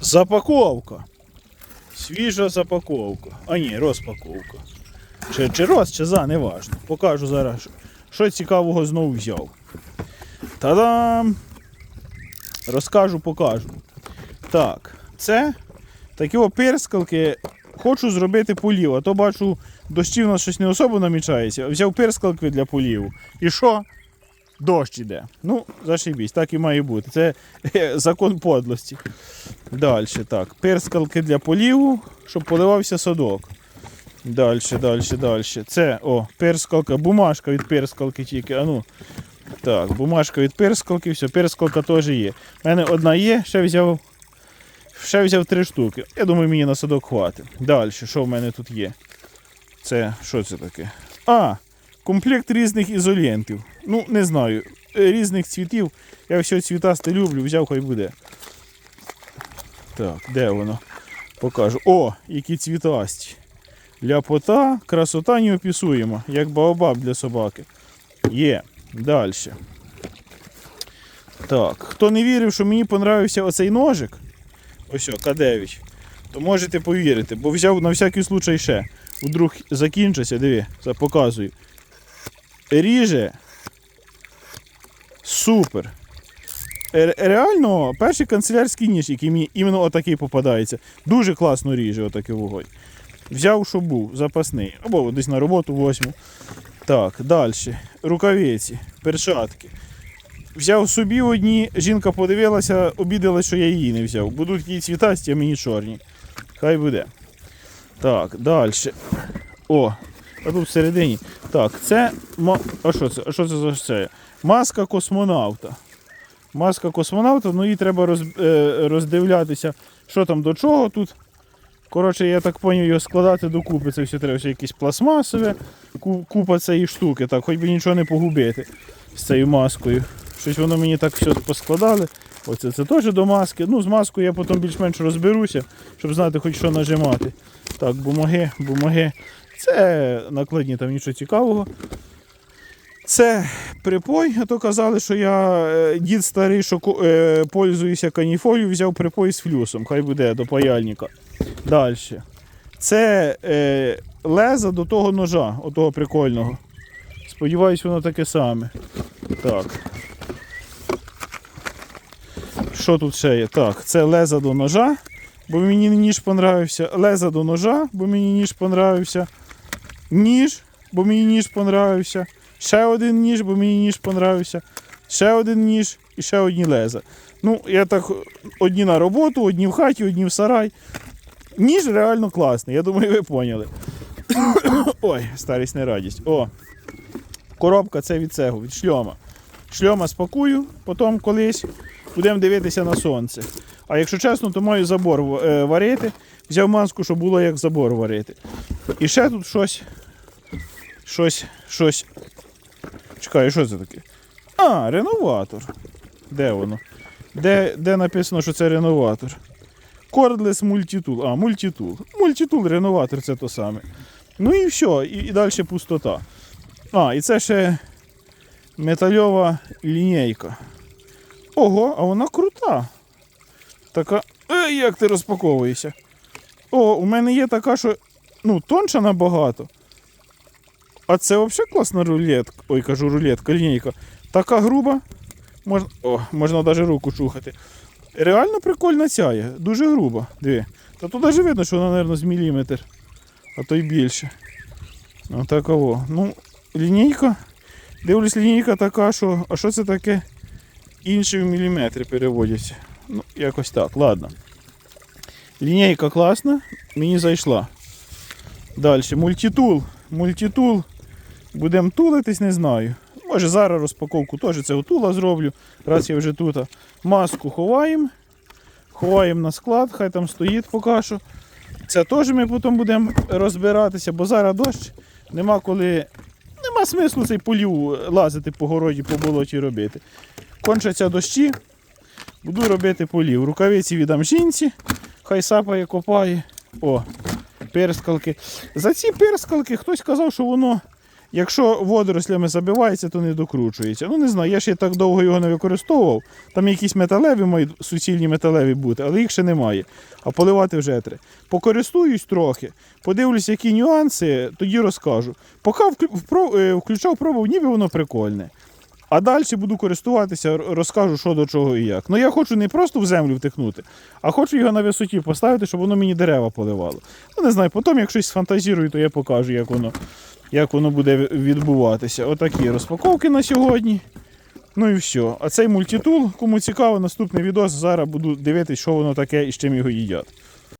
Запаковка. Свіжа запаковка. А ні, розпаковка. Чи, чи роз, чи за, неважно. Покажу зараз, що- цікавого знову взяв. Та-дам! Розкажу, покажу. Так, це такі опирскалки. Хочу зробити полів, а то бачу, дощів у нас щось не особо намічається. Взяв пирскалки для поліву. І що? Дощ іде. Ну, зашибісь, так і має бути. Це е, закон подлості. Далі, так. Перскалки для поліву, щоб поливався садок. Далі, далі, далі. Це, о, перскалка, бумажка від перскалки тільки. А ну. Так, бумажка від перскалки, все, перскалка теж є. У мене одна є, ще взяв. Ще взяв три штуки. Я думаю, мені на садок хватить. Далі, що в мене тут є? Це що це таке? А, комплект різних ізолентів. Ну, не знаю. е, Різних цвітів. Я все цвітасте люблю, взяв хай буде. Так, де воно? Покажу. О, які цвітасті. Ляпота, красота неописуєма, як баобаб для собаки. Є. Далі. Так, хто не вірив, що мені понравився оцей ножик, ось о, К9, то можете повірити, бо взяв на всякий случай ще. Вдруг закінчиться, диви, показую. Ріже. Супер. Реально, перший канцелярський ніж, який мені іменно отакий попадається. Дуже класно ріже отакий вогонь. Взяв, що був, запасний. Або десь на роботу возьму. Так, далі. Рукавиці, перчатки. Взяв собі одні, жінка подивилася, обідала, що я її не взяв. Будуть її цвітасті, а мені чорні. Хай буде. Так, далі. О, а тут всередині. Так, це. А що це? А що це за це? Маска космонавта. Маска космонавта, ну її треба роз, е, роздивлятися, що там до чого тут. Коротше, я так поняв, його складати докупи. Це все треба все якесь пластмасове, купа цієї штуки, так, хоч би нічого не погубити з цією маскою. Щось воно мені так все поскладали. Оце це теж до маски. Ну, з маскою я потім більш-менш розберуся, щоб знати хоч що нажимати. Так, бумаги, бумаги. Це накладні, там нічого цікавого. Це припой, а то казали, що я е, дід старий, що е, пользуюся каніфолію, взяв припой з флюсом, хай буде до паяльника. Далі. Це е, леза до того ножа, отого прикольного. Сподіваюсь, воно таке саме. Так. Що тут ще є? Так, це леза до ножа, бо мені ніж понравився. Леза до ножа, бо мені ніж понравився. Ніж, бо мені ніж понравився. Ще один ніж, бо мені ніж понравився. Ще один ніж і ще одні леза. Ну, я так одні на роботу, одні в хаті, одні в сарай. Ніж реально класний, я думаю, ви поняли. Ой, старість не радість. О, коробка це від цього, від шльома. Шльома спакую, потім колись будемо дивитися на сонце. А якщо чесно, то маю забор е, варити. Взяв маску, щоб було як забор варити. І ще тут щось. Щось, щось. Чекай, що це таке? А, реноватор. Де воно? Де, де написано, що це реноватор? Cordless Multitool. А, Multitool. Multitool реноватор це то саме. Ну і все, і, і далі пустота. А, і це ще метальова лінійка. Ого, а вона крута. Така. Ей, як ти розпаковуєшся? О, у мене є така, що ну, тонша набагато. А це взагалі класна рулетка. Ой, кажу рулетка, лінійка. Така груба. Можна, о, можна навіть руку чухати. Реально прикольна ця дуже груба. Диви. Та тут навіть видно, що вона, мабуть, з міліметр, а то й більше. Отакого. Ну, лінійка. Дивлюсь, лінійка така, що. А що це таке? Інші в міліметри переводяться. Ну, якось так, ладно. Лінійка класна, мені зайшла. Далі, мультитул. Мультитул. Будемо тулитись, не знаю. Може зараз розпаковку теж цього тула зроблю, раз я вже тут. Маску ховаємо. Ховаємо на склад, хай там стоїть поки що. Це теж ми потім будемо розбиратися, бо зараз дощ, нема коли. Нема смислу цей полів лазити по городі, по болоті робити. Кончаться дощі, буду робити полів. Рукавиці віддам жінці, хай сапає, копає. О, перскалки. За ці перскалки хтось казав, що воно Якщо водорослями забивається, то не докручується. Ну не знаю, я ще так довго його не використовував. Там якісь металеві мають суцільні металеві бути, але їх ще немає. А поливати вже треба. Покористуюсь трохи, подивлюсь, які нюанси, тоді розкажу. Поки е, включав пробував, ніби воно прикольне. А далі буду користуватися, розкажу, що до чого і як. Ну я хочу не просто в землю втикнути, а хочу його на висоті поставити, щоб воно мені дерева поливало. Ну не знаю, потім, як щось сфантазірую, то я покажу, як воно, як воно буде відбуватися. Отакі розпаковки на сьогодні. Ну і все. А цей мультитул, кому цікаво, наступний відос. Зараз буду дивитися, що воно таке і з чим його їдять.